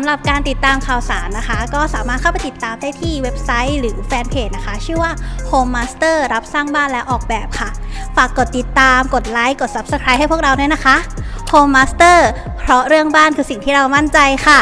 ำหรับการติดตามข่าวสารนะคะ ก็สามารถเข้าไปติดตามได้ที่เว็บไซต์ หรือแฟนเพจนะคะ ชื่อว่า Home Master รับสร้างบ้านและออกแบบค่ะ ฝากกดติดตามกดไลค์กด Subscribe ให้พวกเราด้วยนะคะ Home Master เพราะเรื่องบ้านคือสิ่งที่เรามั่นใจค่ะ